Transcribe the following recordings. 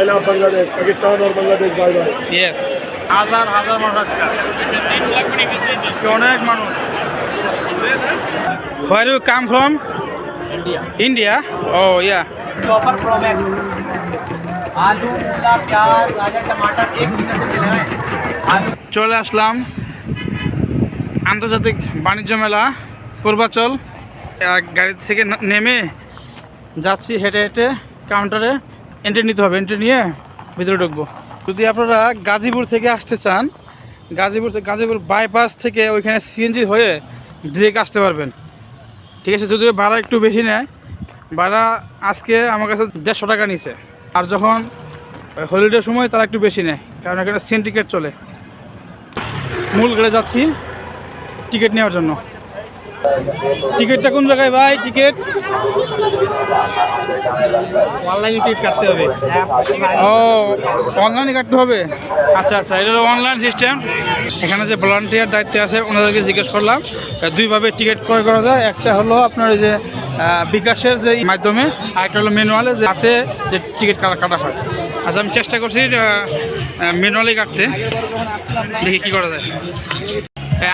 China Bangladesh Pakistan और Bangladesh bye bye yes হাজার হাজার মানুষ আজকে আজকে অনেক মানুষ where you come from India India oh yeah chopper pro max आलू मूला प्याज गाजर टमाटर एक किलो से मिले हैं आलू চলে আসলাম আন্তর্জাতিক বাণিজ্য মেলা পূর্বাচল এক গাড়ি থেকে না- নেমে যাচ্ছি হেঁটে হেঁটে কাউন্টারে এন্ট্রি নিতে হবে এন্ট্রি নিয়ে ভিতরে ঢুকবো। যদি আপনারা গাজীপুর থেকে আসতে চান, গাজীপুর থেকে গাজীপুর বাইপাস থেকে ওইখানে সিএনজি হয়ে ডিরেক্ট আসতে পারবেন। ঠিক আছে, যদিও ভাড়া একটু বেশি নেয়, ভাড়া আজকে আমার কাছে দেড়শো টাকা নিছে। আর যখন হলিডের সময় তারা একটু বেশি নেয়, কারণ এখানে সিন টিকিট চলে। মূল গেড়ে যাচ্ছি টিকিট নেওয়ার জন্য। টিকিটটা কোন জায়গায় ভাই? টিকিট? অনলাইনে টিকিট কাটতে হবে। ও অনলাইনে কাটতে হবে? আচ্ছা আচ্ছা এটা হলো অনলাইন সিস্টেম এখানে যে ভলান্টিয়ার দায়িত্বে আছে ওনাদেরকে জিজ্ঞেস করলাম দুইভাবে টিকিট ক্রয় করা যায়। একটা হলো আপনার ওই যে বিকাশের যে মাধ্যমে আর একটা হলো ম্যানুয়ালে যে হাতে যে টিকিট কাটা কাটা হয়। আচ্ছা আমি চেষ্টা করছি ম্যানুয়ালি কাটতে। দেখি কী করা যায়।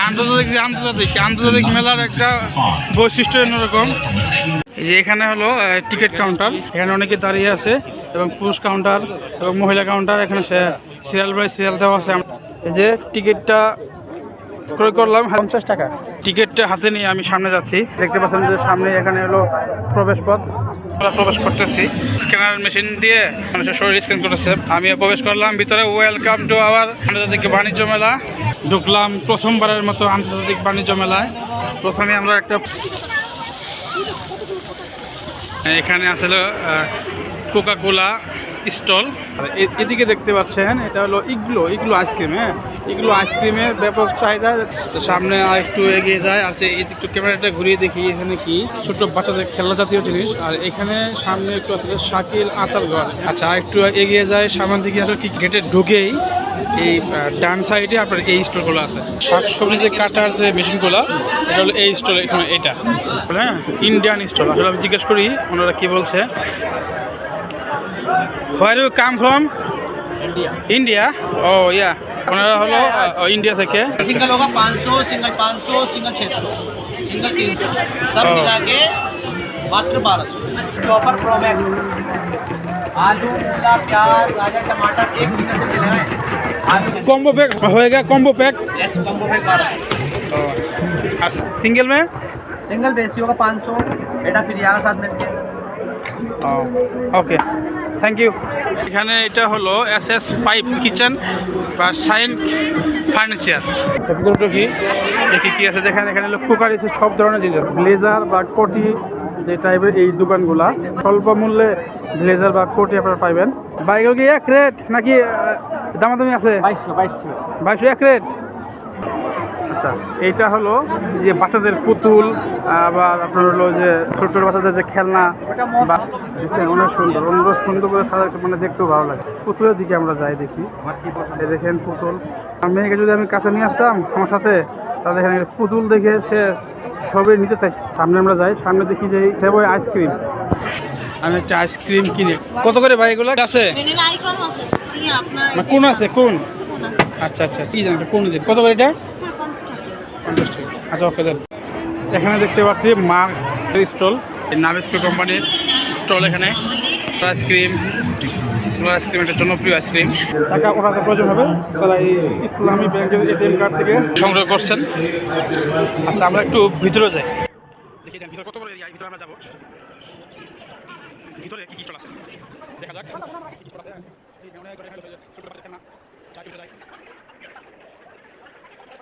আন্তর্জাতিক যে আন্তর্জাতিক আন্তর্জাতিক মেলার একটা বৈশিষ্ট্য অন্যরকম। এই যে এখানে হলো টিকিট কাউন্টার। এখানে অনেকে দাঁড়িয়ে আছে এবং পুরুষ কাউন্টার এবং মহিলা কাউন্টার। এখানে সিরিয়াল বাই সিরিয়াল দেওয়া আছে। এই যে টিকিটটা ক্রয় করলাম পঞ্চাশ টাকা। টিকিটটা হাতে নিয়ে আমি সামনে যাচ্ছি। দেখতে পাচ্ছেন যে সামনে এখানে হলো প্রবেশ পথ। প্রবেশ করতেছি। স্ক্যানার মেশিন দিয়ে মানুষের শরীর স্ক্যান করতেছে। আমি প্রবেশ করলাম, ভিতরে ওয়েলকাম টু আওয়ার আন্তর্জাতিক বাণিজ্য মেলা। ঢুকলাম প্রথমবারের মতো আন্তর্জাতিক বাণিজ্য মেলায়। প্রথমে আমরা একটা এখানে আসলে কোকা কোলা স্টল এদিকে দেখতে পাচ্ছেন এটা হলো ইগলো ইগলো আইসক্রিম হ্যাঁ? ইগলো আইসক্রিমের ব্যাপক চাহিদা। সামনে আর একটু এগিয়ে যায় আর একটু ক্যামেরাটা ঘুরিয়ে দেখি এখানে কি? ছোট বাচ্চাদের খেলনা জাতীয় জিনিস। আর এখানে সামনে একটু আছে শাকিল আচার ঘর। আচ্ছা একটু এগিয়ে যায় সামনে দিকে আসলে কি গেটে ঢুকেই এই ডান সাইডে আপনার এই স্টলগুলো আছে। শাক সবজি যে কাটার যে মেশিনগুলো এটা হলো এই স্টল এখানে এটা। হ্যাঁ ইন্ডিয়ান স্টল আসলে আমি জিজ্ঞেস করি ওনারা কি বলছে? Where you come from India India oh yeah ওনারা হলো ইন্ডিয়া থেকে सिंगल होगा 500 सिंगल 500 सिंगल 600 सिंगल 300 सब हाँ। मिला के मात्र 1200 चॉपर प्रो मैक्स आलू मूला प्याज गाजर टमाटर एक किलो से मिले हैं आलू কম্বো প্যাক হয়ে গেছে কম্বো প্যাক एस कॉम्बो में 1200 আর সিঙ্গেল মে सिंगल बेसी होगा 500 बेटा फिर यहाँ साथ में से ওকে থ্যাংক ইউ এখানে এটা হলো এস এস পাইপ কিচেন বা সাইন ফার্নিচার। আচ্ছা, কি? দেখি কি আছে। দেখেন এখানে হলো কুকার সব ধরনের জিনিস ব্লেজার বা কোটি যে টাইপের এই দোকানগুলা স্বল্প মূল্যে ব্লেজার বা কোটি আপনারা পাইবেন। বাইকগুলো কি এক রেট? নাকি দামাদামি আছে? বাইশশো। বাইশশো এক রেট? আচ্ছা এইটা হলো যে বাচ্চাদের পুতুল আবার আপনার হলো যে ছোট ছোট বাচ্চাদের যে খেলনা বা দেখছেন অনেক সুন্দর অন্য সুন্দর করে সাজা মানে দেখতেও ভালো লাগে। পুতুলের দিকে আমরা যাই দেখি। দেখেন পুতুল। আর মেয়েকে যদি আমি কাছে নিয়ে আসতাম আমার সাথে তাহলে এখানে পুতুল দেখে সে সবে নিতে চাই। সামনে আমরা যাই সামনে দেখি যে সেবই আইসক্রিম। আমি একটা আইসক্রিম কিনি। কত করে ভাই এগুলো? আছে? কোন আছে? কোন? আচ্ছা আচ্ছা কি জানেন কোন কত করে এটা? স্যার 50 টাকা আচ্ছা ওকে দেন এখানে দেখতে পাচ্ছি মার্কস স্টল নাবিস্কো কোম্পানির স্টল এখানে। আইসক্রিম আইসক্রিম একটা জনপ্রিয় আইসক্রিম টাকা ওঠাতে প্রয়োজন হবে, তারা এই ইসলামী ব্যাংকের এটিএম কার্ড থেকে সংগ্রহ করছেন। আচ্ছা আমরা একটু ভিতরে যাই। দেখি কত বড় এরিয়া ভিতরে আমরা যাব। ভিতরে কি কি স্টল আছে? দেখা যাক কি কি স্টল আছে এই যে অনেক করে এখানে ছোট বাচ্চাদের খেলনা চা খেতে যাই এই যে এখানে ব্লেজার আর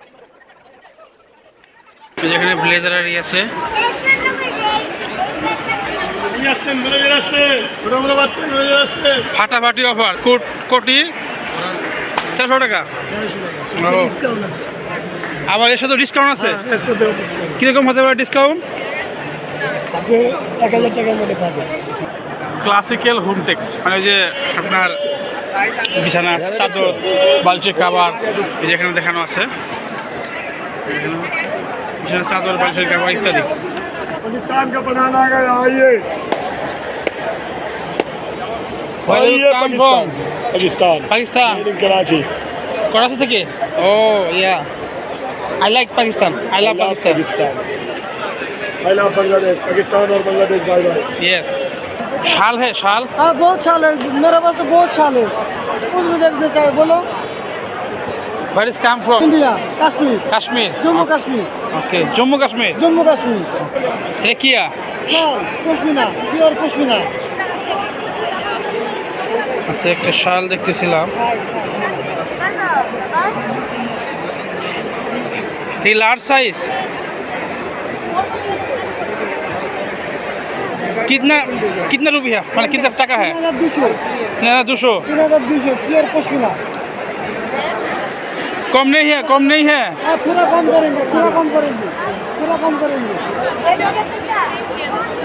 ই আছে আসছেন ম্যানেজার আসছে ছোট বড় বাচ্চা ম্যানেজার আসছে। ফাটাফাটি অফার কোট কোটি। চারশো টাকা। আবার এর সাথে ডিসকাউন্ট আছে? সাথে কীরকম হতে পারে ডিসকাউন্ট ক্লাসিক্যাল হোমটেক্স মানে ওই যে আপনার বিছানা চাদর বালতি খাবার এই যে এখানে দেখানো আছে। এখানে বিছানা চাদর বালতির খাবার ইত্যাদি पाकिस्तान का बनाना है आइए Where और you ये come Pakistan Pakistan Pakistan Made in Karachi Karachi থেকে oh yeah I like Pakistan I love I love Pakistan Pakistan I love Bangladesh Pakistan और बांग्लादेश बाय बाय यस शाल है शाल हाँ बहुत साल है मेरे पास तो बहुत साल है कुछ भी देखना चाहिए बोलो where is come from India Kashmir Kashmir Jammu Kashmir ওকে জম্মু কাশ্মীর जम्मू कश्मीर এটা কিয়া शाल पश्मीना प्योर पश्मीना আচ্ছা একটা শাল দেখতেছিলাম এই লার্জ সাইজ कितना कितना रुपया मतलब कितना टाका है तीन हजार दो सौ तीन हजार दो सौ तीन हजार दो सौ प्योर पश्मीना कम नहीं है कम नहीं है आ, थोड़ा कम करेंगे थोड़ा कम करेंगे थोड़ा कम करेंगे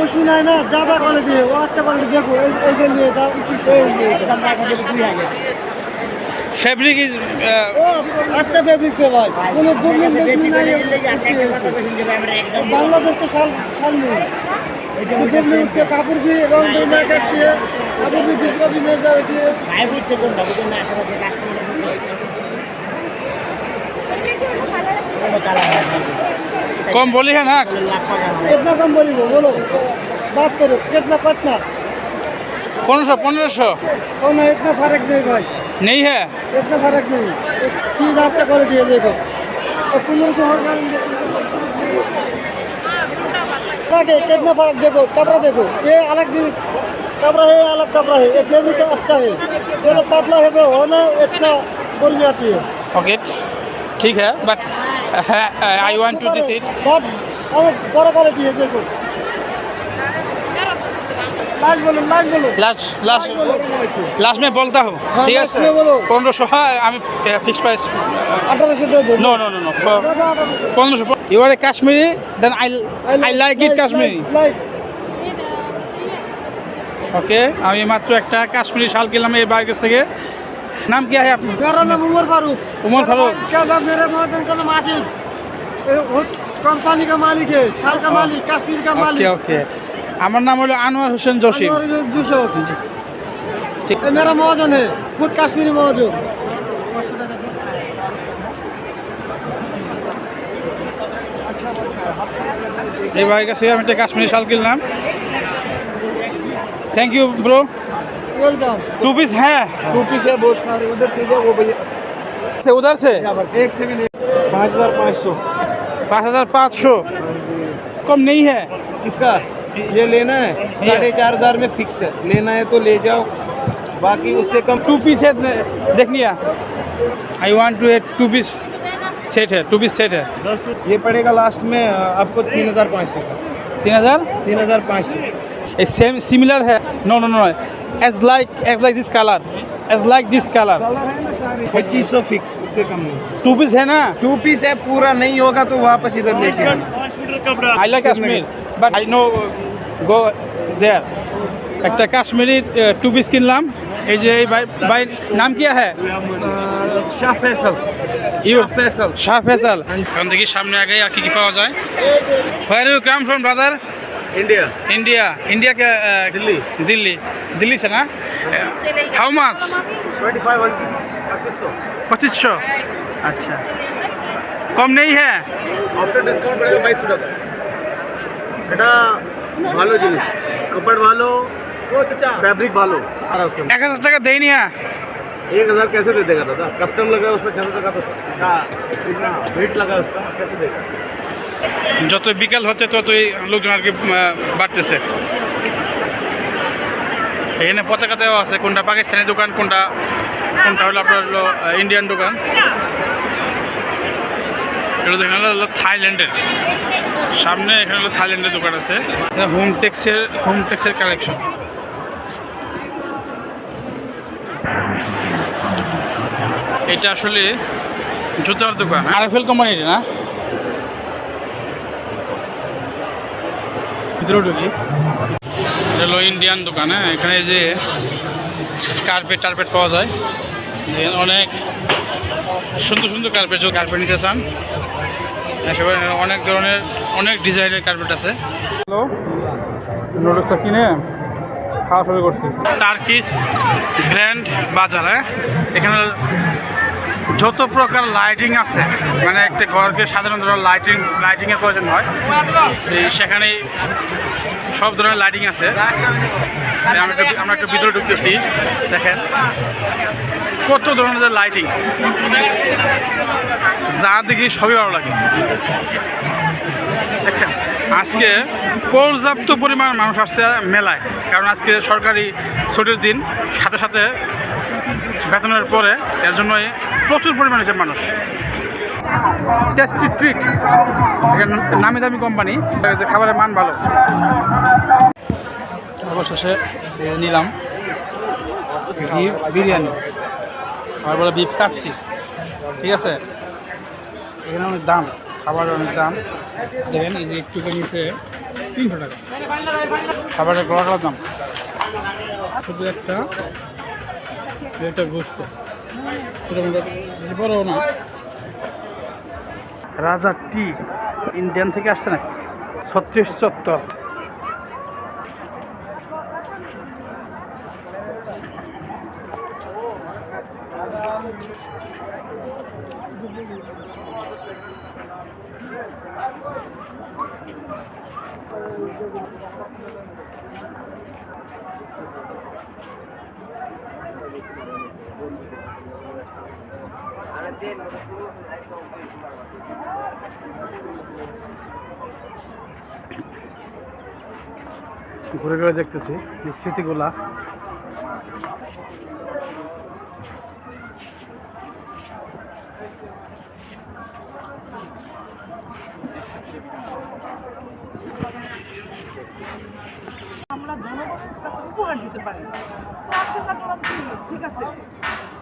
उसमें ना ना ज़्यादा क्वालिटी है वो अच्छा क्वालिटी देखो ऐसे लिए फैब्रिक इज अच्छा फैब्रिक से भाई কোনো দুর্নীতি ফেব্রিক নাই বাংলাদেশ साल সাল সাল নেই दुर्नीति के कापूर भी रंग भी ना करती है कापूर भी दूसरा भी नहीं जाती है भाई पूछे कौन बाबू कम बोली है ना कितना कम बोली वो बोलो बात करो कितना कितना पंद्रह सौ पंद्रह सौ ओ ना इतना फर्क नहीं भाई नहीं है इतना फर्क नहीं एक चीज़ अच्छा क्वालिटी है देखो और कुमर को हो जाएंगे आगे कितना फर्क देखो कपड़ा देखो ये अलग डिज- कपड़ा है ये अलग कपड़ा है ये फैब्रिक अच्छा है चलो पतला है वो होना इतना गर्मी आती है ओके ठीक है uh, बट হ্যাঁ I want to this it সব অনেক বড় কোয়ালিটি লাস্ট মে বলতা ঠিক আছে? পনেরোশো হ্যাঁ আমি ফিক্স পনেরোশো you are a Kashmiri then I I like it okay আমি মাত্র একটা কাশ্মীরি শাল কিনলাম এই বার্গেস থেকে। নাম কি है আপনার मेरा नाम उमर फारूक उमर फारूक क्या नाम मेरे महाजन का नाम आसिफ ये वो कंपनी का मालिक है साल का मालिक कश्मीर का ওকে मालिक ওকে আমার নাম হলো আনোয়ার হোসেন জসিম अनवर जूसो ठीक। ये मेरा महाजन है खुद कश्मीरी महाजन এই ভাইয়ের কাছে আমি একটা কাশ্মীরি শাল কিনলাম thank you bro welcome two piece है? टू पीस है बहुत सारे। उधर से वो भैया। से उधर से? एक सेकंड पाँच हज़ार पाँच सौ। पाँच हज़ार पाँच सौ? कम नहीं है। किसका? ये लेना है। साढ़े चार हज़ार में फिक्स है। लेना है तो ले जाओ। बाकी उससे कम टू पीस है देख लिया। I want to at two piece set है टू पीस सेट है। ये पड़ेगा लास्ट में आपको तीन हज़ार पाँच सौ का। तीन हज़ार? तीन हज़ार पाँच सौ। सेम सिमिलर है no no no as like as like this colour as like this colour पच्चीस सौ फिक्स उससे कम नहीं टू पीस है ना टू पीस है पूरा नहीं होगा तो वापस इधर लेके आना पाँच मीटर कपड़ा I like Kashmir but I no go there একটা কাশ্মীরি টু পিস কিনলাম এই যে এই ভাই ভাই নাম কি হ্যাঁ शाह फैसल ইউ फैसल শাহ ফেসাল এখন দেখি সামনে আগে আর কি কি পাওয়া যায় where you come from brother India India India के दिल्ली दिल्ली दिल्ली से ना हाउ माच ट्वेंटी फाइव पच्चीस सौ पच्चीस सौ अच्छा कम नहीं है आफ्टर डिस्काउंट पड़ेगा बाईस सौ টাকা এটা ভালো জিনিস কাপড় ভালো फैब्रिक ভালো एक हजार टाका देनी है एक हजार कैसे दे देगा दादा कस्टम लगा है उसमें छह सौ टका तो कितना वेट लगा है उसका कैसे देगा যত বিকাল হচ্ছে, ততই লোকজন আর কি বাড়তেছে। এখানে পতাকা দেওয়া আছে, কোনটা পাকিস্তানি দোকান, কোনটা কোনটা হলো আপনার হলো ইন্ডিয়ান দোকান। এটা দেখেন হলো থাইল্যান্ডের। সামনে এখানে হলো থাইল্যান্ডের দোকান আছে। হোম টেক্সের হোম টেক্সের কালেকশন এটা আসলে জুতার দোকান, আরএফএল কোম্পানির না? ভিতরে ঢুকি এটা হলো ইন্ডিয়ান দোকান হ্যাঁ এখানে যে কার্পেট টার্পেট পাওয়া যায়। অনেক সুন্দর সুন্দর কার্পেট যদি কার্পেট নিতে চান। এসবে অনেক ধরনের অনেক ডিজাইনের কার্পেট আছে। হ্যালো নোটসটা কিনে খাওয়া শুরু করছি। টার্কিস গ্র্যান্ড বাজার হ্যাঁ এখানে যত প্রকার লাইটিং আছে মানে একটা ঘরকে সাধারণত লাইটিং লাইটিংয়ের প্রয়োজন হয়, এই সেখানেই সব ধরনের লাইটিং আছে। একটু আমরা একটু ভিতরে ঢুকতেছি, দেখেন। কত ধরনের লাইটিং যা দেখি সবই ভালো লাগে। দেখছেন? আজকে পর্যাপ্ত পরিমাণ মানুষ আসছে মেলায়, কারণ আজকে সরকারি ছুটির দিন, সাথে সাথে বেতনের পরে এর জন্য প্রচুর পরিমাণে হচ্ছে মানুষ। টেস্টি ট্রিট নামি দামি কোম্পানি খাবারের মান ভালো। অবশেষে নিলাম বিফ বিরিয়ানি। আর বলে বিফ কাটছি ঠিক আছে? এখানে অনেক দাম। খাবারের অনেক দাম। দেখেন, এই যে একটু নিচে তিনশো টাকা। খাবারের গড়ার দাম। শুধু একটা এটা না। রাজা টি ইন্ডিয়ান থেকে আসছে নাকি? ছত্রিশ চত্বর ঘুরে ঘুরে দেখতেছি স্মৃতিগুলা। আমরা উপহার দিতে পারি। ঠিক আছে।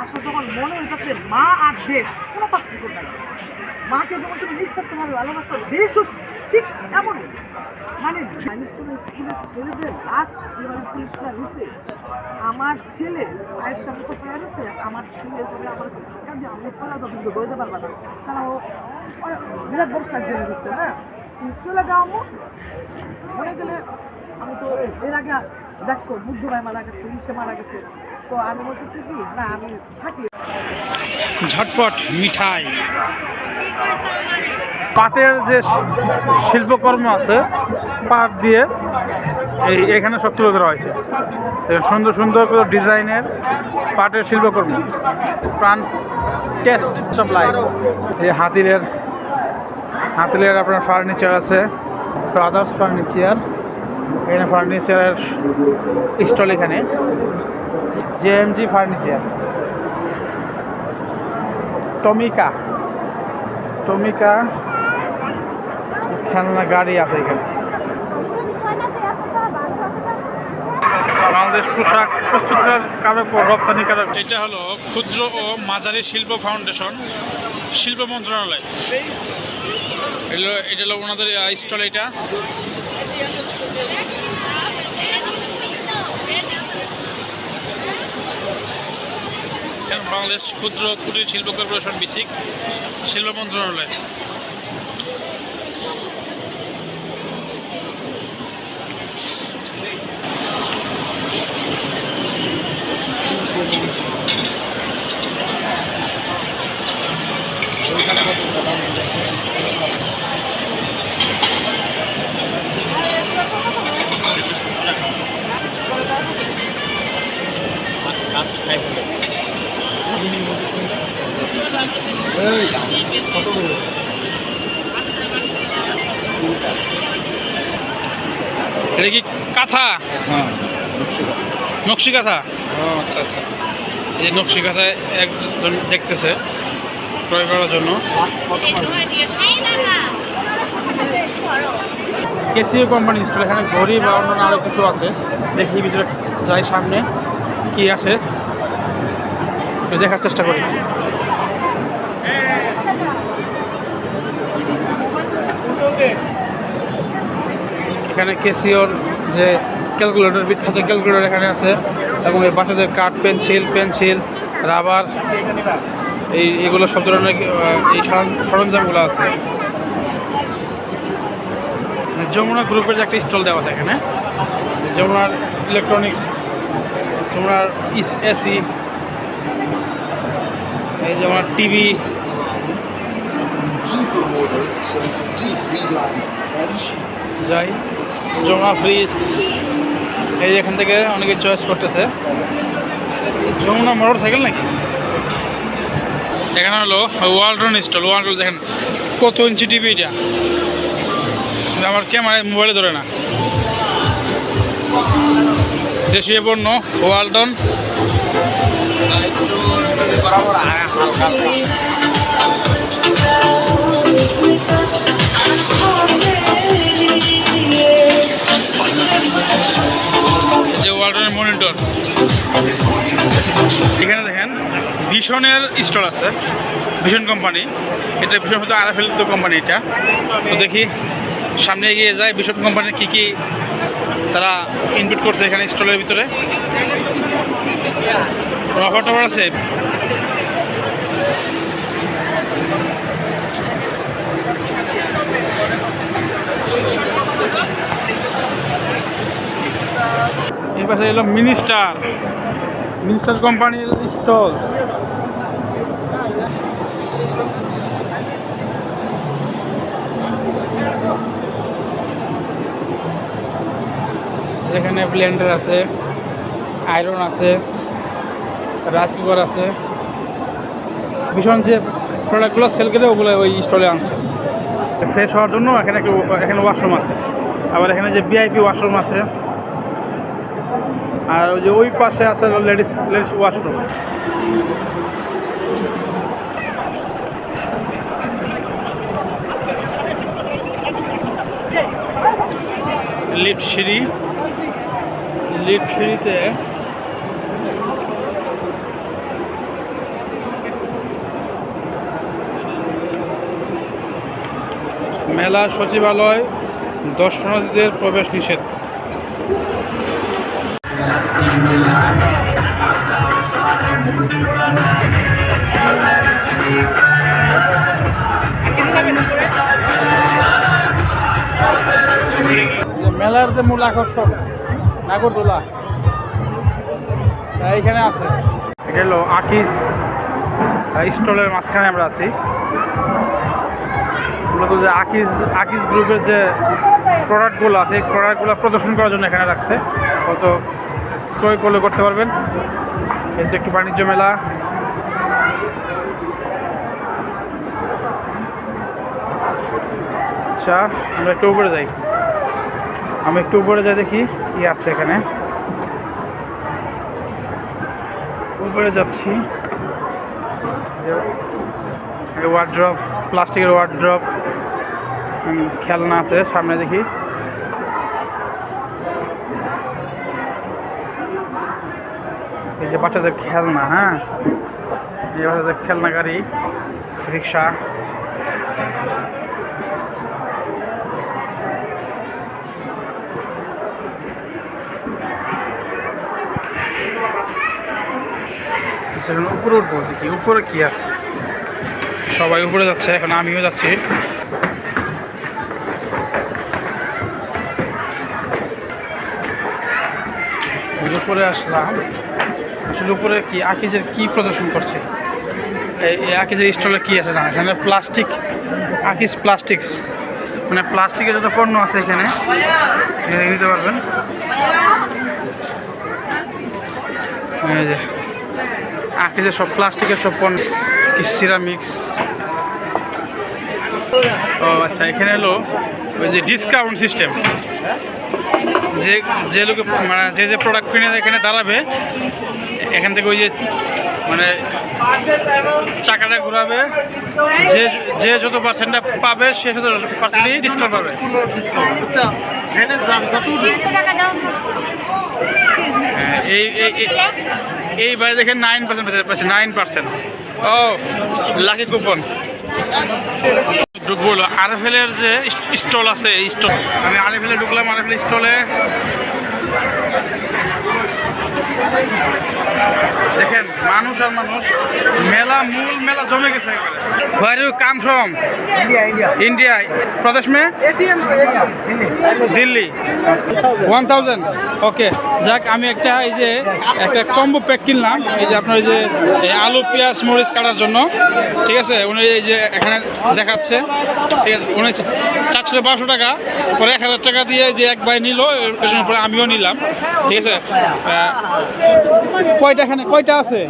আসলে তখন মনে হইতেছে মা আর দেশ, কোনো পার্থক্য নাই। মাকে যখন তুমি নিঃস্বার্থভাবে ভালোবাসো দেশও ঠিক এমনই মানে স্কুলের ছেলেদের লাস্ট এবারে নিছে, আমার ছেলে মায়ের সঙ্গে তো পড়ে গেছে, আমার ছেলে তবে আমার কাজে আমি পড়া তো কিন্তু বইতে পারবে না। কারণ বিরাট বড় সার্জারি দিচ্ছে না চলে যাও আম্মু। হয়ে গেলে আমি তো এর আগে দেখছ বুদ্ধ ভাই মারা গেছে ইসে মারা গেছে। তো আমি বলতেছি কি না আমি থাকি। ঝটপট মিঠাই। পাটের যে শিল্পকর্ম আছে পাট দিয়ে এই এখানে সব তুলে ধরা হয়েছে। সুন্দর সুন্দর করে ডিজাইনের পাটের শিল্পকর্ম। প্রাণ টেস্ট সাপ্লাই এই হাতিলের হাতিলের আপনার ফার্নিচার আছে। ব্রাদার্স ফার্নিচার এখানে ফার্নিচারের স্টল এখানে। JMG furniture. টমিকা। টমিকা খেলনা গাড়ি আছে এখানে। বাংলাদেশ পোশাক প্রস্তুতকারক ও রপ্তানিকারক এটা হলো ক্ষুদ্র ও মাঝারি শিল্প ফাউন্ডেশন, শিল্প মন্ত্রণালয়। এটা হলো ওনাদের স্টল এটা। বাংলাদেশ ক্ষুদ্র কুটির শিল্প কর্পোরেশন বিসিক শিল্প মন্ত্রণালয়। এটা কি কাঁথা? নকশি কাঁথা। আচ্ছা আচ্ছা। এই নকশি কাঁথায় একজন দেখতেছে ক্রয় করার জন্য। কেসিও কোম্পানি স্টল এখানে ঘড়ি বা অন্যান্য আরও কিছু আছে। দেখি ভিতরে যাই সামনে কি আছে। দেখার চেষ্টা করি। এখানে কেসিওর যে ক্যালকুলেটর বিখ্যাত ক্যালকুলেটর এখানে আছে এবং এই বাচ্চাদের কাঠ পেন্সিল পেন্সিল রাবার এই এগুলো সব ধরনের এই সরঞ্জ- সরঞ্জামগুলো আছে যমুনা গ্রুপের যে একটা স্টল দেওয়া আছে এখানে যমুনার ইলেকট্রনিক্স যমুনার এসি এই যেমন TV motor, so it's a deep edge. যাই। যমুনা ফ্রিজ এই এখান থেকে অনেকে চয়েস করতেছে। যমুনা মোটর সাইকেল নাকি? এখানে হলো ওয়ালটন স্টল ওয়ালটন দেখেন কত ইঞ্চি টিভি এটা। আমার ক্যামেরায় মোবাইলে ধরে না। দেশীয় পণ্য ওয়ালটন এই যে মনিটর এখানে দেখেন ভীষণের স্টল আছে ভীষণ কোম্পানি এটা ভীষণ হয়তো আর ফেলিত কোম্পানি এটা। তো দেখি, সামনে এগিয়ে যায় ভীষণ কোম্পানির কী কী তারা ইনপুট করছে এখানে স্টলের ভিতরে। অফার টফার আছে পাশে এলো মিনিস্টার। মিনিস্টার কোম্পানির স্টল। এখানে ব্লেন্ডার আছে, আয়রন আছে রাইস কুকার আছে। ভীষণ যে প্রোডাক্টগুলো সেল করে ওগুলো ওই স্টলে আনছে। ফ্রেশ হওয়ার জন্য এখানে এখানে ওয়াশরুম আছে। আবার এখানে যে ভিআইপি ওয়াশরুম আছে আর ওই যে ওই পাশে আছে লেডিস লেডিস ওয়াশরুম। লিফট সিঁড়ি। সিঁড়িতে মেলা সচিবালয়, দর্শনার্থীদের প্রবেশ নিষেধ। মেলার যে মূল আকর্ষণ, নাগরদোলা এইখানে আছে। এটা আকিস স্টলের মাঝখানে আমরা আছি। মূলত যে আকিস আকিস গ্রুপের যে প্রোডাক্টগুলো আছে, এই প্রোডাক্টগুলো প্রদর্শন করার জন্য এখানে রাখছে। কত ক্রয় করলে করতে পারবেন। এটা একটি বাণিজ্য মেলা। আচ্ছা আমরা একটু উপরে যাই। আমি একটু উপরে যাই দেখি কি আছে এখানে। উপরে যাচ্ছি। ওয়ার্ড্রপ প্লাস্টিকের ওয়ার্ড্রপ খেলনা আছে, সামনে দেখি। এই যে বাচ্চাদের খেলনা হ্যাঁ? এই বাচ্চাদের খেলনা গাড়ি, রিক্সা। সেখানে উপরে উঠবো দেখি, উপরে কি আছে? সবাই উপরে যাচ্ছে, এখন আমিও যাচ্ছি। উপরে আসলাম। আসলে উপরে কি আকিজের কি প্রদর্শন করছে? এই আকিজের স্টলে কি আছে জানা এখানে প্লাস্টিক, আকিজ প্লাস্টিক্স। মানে প্লাস্টিকের যত পণ্য আছে এখানে নিতে পারবেন। আকিজের সব প্লাস্টিকের সব পণ্য, কি সিরামিক্স। ও আচ্ছা এখানে হলো ওই যে ডিসকাউন্ট সিস্টেম যে যে লোকে মানে যে যে প্রোডাক্ট কিনে এখানে দাঁড়াবে এখান থেকে ওই যে মানে চাকাটা ঘোরাবে যে যে যত পার্সেন্টটা পাবে সে যত পার্সেন্টই ডিসকাউন্ট পাবে। হ্যাঁ, এই এই বারে দেখেন নাইন পার্সেন্ট পাচ্ছে নাইন পার্সেন্ট ও লাকি কুপন ঢুকবো আরএফএলের যে স্টল আছে স্টল আমি আরএফএলে ঢুকলাম আরএফএল স্টলে দেখেন মানুষ আর মানুষ মেলা মূল মেলা জমে গেছে where you come from? India প্রদেশ মে? দিল্লি। ওয়ান থাউজেন্ড ওকে যাক আমি একটা এই যে একটা কম্বো প্যাক কিনলাম। এই যে আপনার এই যে আলু পেঁয়াজ মরিচ কাটার জন্য। ঠিক আছে? উনি এই যে এখানে দেখাচ্ছে। ঠিক আছে? উনি চারশো বারোশো টাকা। পরে এক হাজার টাকা দিয়ে যে এক ভাই নিল এর জন্য পরে আমিও নিলাম। ঠিক আছে? কয়টা এখানে? কয়টা আছে?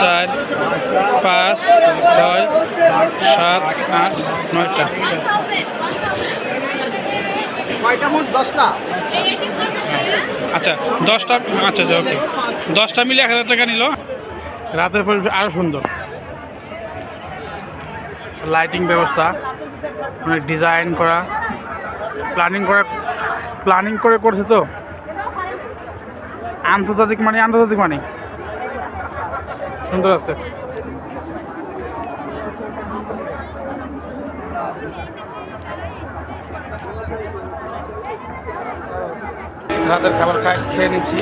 চার পাঁচ ছয় সাত আট নয়টা। দশটা। আচ্ছা দশটা আচ্ছা আচ্ছা ওকে। দশটা মিলে এক হাজার টাকা নিল। রাতের পরিবেশ আরও সুন্দর। লাইটিং ব্যবস্থা অনেক ডিজাইন করা প্ল্যানিং করা প্ল্যানিং করে করছে তো। আন্তর্জাতিক মানে আন্তর্জাতিক মানে। সুন্দর আছে। রাতের খাবার খাই খেয়ে নিচ্ছি।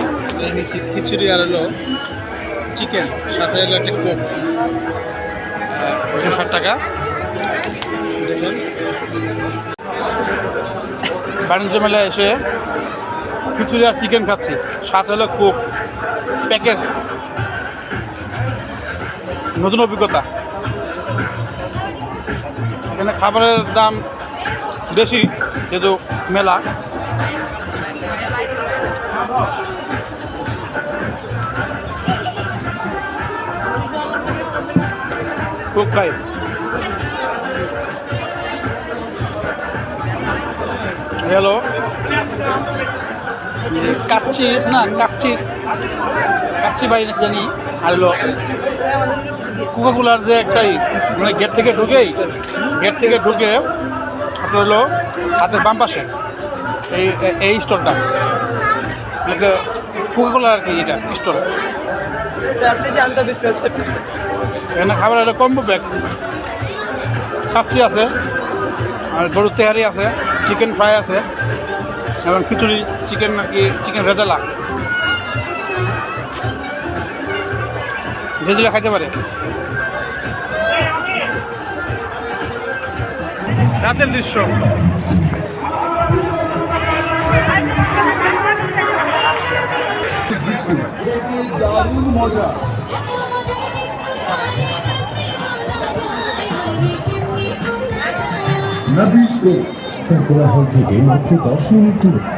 নিচ্ছি। খিচুড়ি আর হলো চিকেন সাথে হলো একটা কোক দুশো ষাট টাকা। দেখুন। বাণিজ্য মেলায় এসে খিচুড়ি আর চিকেন খাচ্ছি সাথে হলো কোক প্যাকেজ নতুন অভিজ্ঞতা। এখানে খাবারের দাম বেশি যেহেতু মেলা। খাই হ্যালো কাচ্চি না কাচ্চি কাচ্চি বাড়ি নাকি জানি? আর হলো কোকাকোলার যে একটা ই, মানে গেট থেকে ঢুকেই গেট থেকে ঢুকে আপনার হলো হাতের বাম পাশে এই এই স্টোরটা কোকাকোলা আর কি এটা স্টোর আপনি জানতে বেশি হচ্ছে এখানে খাবার হলো কম্বো ব্যাগ কাচ্চি আছে, আর গরুর তেহারি আছে চিকেন ফ্রাই আছে, এবং খিচুড়ি চিকেন নাকি চিকেন রেজালা। যে খাইতে পারে। রাতের দৃশ্য। মজা। নাবিস্কো কোলাহল থেকে মাত্র দশ মিনিট দূরে।